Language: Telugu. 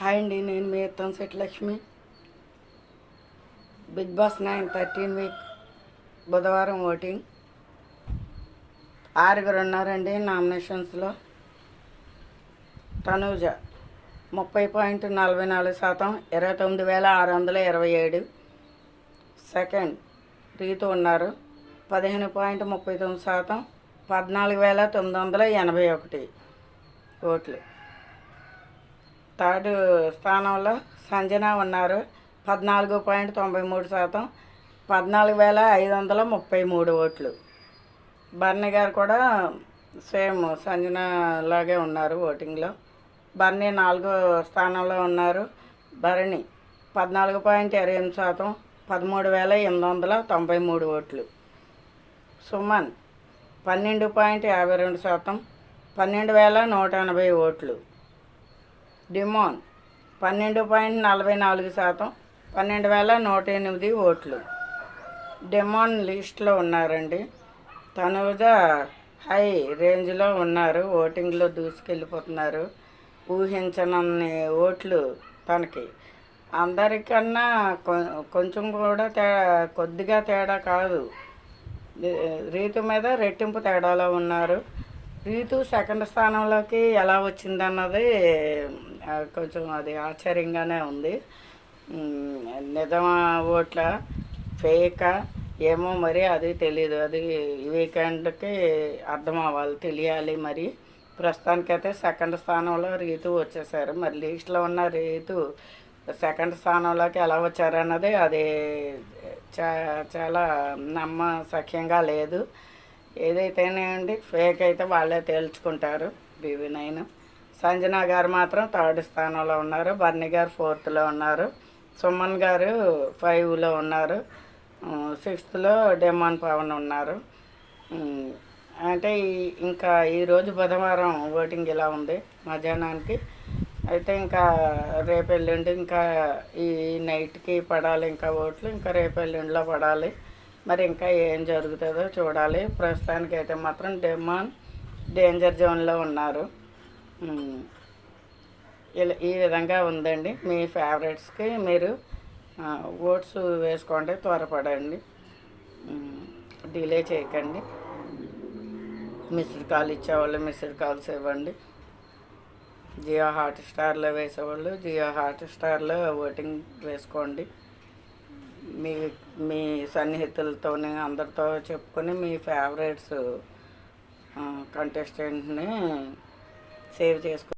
హాయ్ అండి నేను మీ తన్సెట్ Lakshmi big boss nine thirteen week బుధవారం ఓటింగ్. ఆరుగురు ఉన్నారండి నామినేషన్స్లో. తనూజ ముప్పై పాయింట్ నలభై నాలుగు శాతం ఇరవై తొమ్మిది వేల ఆరు వందల ఇరవై ఏడు. సెకండ్ రీతు ఉన్నారు పదిహేను పాయింట్ ముప్పై తొమ్మిది శాతం పద్నాలుగు వేల తొమ్మిది వందల ఎనభై ఒకటి ఓట్లు. థర్డ్ స్థానంలో సంజన ఉన్నారు. పద్నాలుగు పాయింట్ తొంభై మూడు శాతం. పద్నాలుగు వేల ఐదు వందల ముప్పై మూడు ఓట్లు. బర్నీ గారు కూడా సేమ్ సంజన లాగే ఉన్నారు ఓటింగ్లో. బర్నీ నాలుగో స్థానంలో ఉన్నారు. భరణి పద్నాలుగు పాయింట్ ఇరవై ఎనిమిది శాతం. పదమూడు వేల ఎనిమిది వందల తొంభై మూడు ఓట్లు. సుమన్ పన్నెండు పాయింట్ యాభై రెండు శాతం. పన్నెండు వేల నూట ఎనభై ఓట్లు. డిమాన్ పన్నెండు పాయింట్ నలభై నాలుగు శాతం పన్నెండు వేల నూట ఎనిమిది ఓట్లు. డిమాన్ లిస్ట్లో ఉన్నారండి. తనూజ హై రేంజ్లో ఉన్నారు ఓటింగ్లో దూసుకెళ్ళిపోతున్నారు ఊహించనన్ని ఓట్లు తనకి. అందరికన్నా కొ- కొంచెం కూడా తేడా కొద్దిగా తేడా కాదు. రీతు మీద రెట్టింపు తేడాలో ఉన్నారు. రీతు సెకండ్ స్థానంలోకి ఎలా వచ్చిందన్నది కొంచెం అది ఆశ్చర్యంగానే ఉంది. నిజం నిజమా ఓట్ల ఫేకా ఏమో మరి అది తెలియదు అది వీకెండ్కి అర్థం అవ్వాలి తెలియాలి మరి. ప్రస్తుతానికైతే సెకండ్ స్థానంలో రీతు వచ్చేసారు. మరి లీస్ట్లో ఉన్న రీతు సెకండ్ స్థానంలోకి ఎలా వచ్చారన్నది అది చాలా చాలా నమ్మసఖ్యంగా లేదు. ఏదైతేనేండి ఫేక్ అయితే వాళ్ళే తేల్చుకుంటారు. BV nine. సంజన గారు మాత్రం థర్డ్ స్థానంలో ఉన్నారు. బర్ని గారు ఫోర్త్లో ఉన్నారు. సుమన్ గారు ఫైవ్లో ఉన్నారు. సిక్స్త్లో డెమాన్ పవన్ ఉన్నారు. అంటే ఈ- ఇంకా ఈరోజు బుధవారం ఓటింగ్ ఇలా ఉంది మధ్యాహ్నానికి. అయితే ఇంకా రేపు ఎల్లుండి ఇంకా ఈ నైట్కి పడాలి ఇంకా ఓట్లు ఇంకా రేపు ఎల్లుండిలో పడాలి. మరి ఇంకా ఏం జరుగుతుందో చూడాలి. ప్రస్తుతానికి అయితే మాత్రం డెమాన్ డేంజర్ జోన్లో ఉన్నారు. ఇలా ఈ విధంగా ఉందండి. మీ ఫేవరెట్స్కి మీరు ఓట్స్ వేసుకోండి త్వరపడండి. డిలే చేయకండి. మిస్డ్ కాల్ ఇచ్చేవాళ్ళు మిస్డ్ కాల్స్ ఇవ్వండి. జియో హాట్ స్టార్లో వేసేవాళ్ళు జియో హాట్ స్టార్లో ఓటింగ్ వేసుకోండి. మీ మీ సన్నిహితులతోనే అందరితో చెప్పుకొని మీ ఫేవరెట్స్ కంటెస్టెంట్ని సేవ్ చేసుకో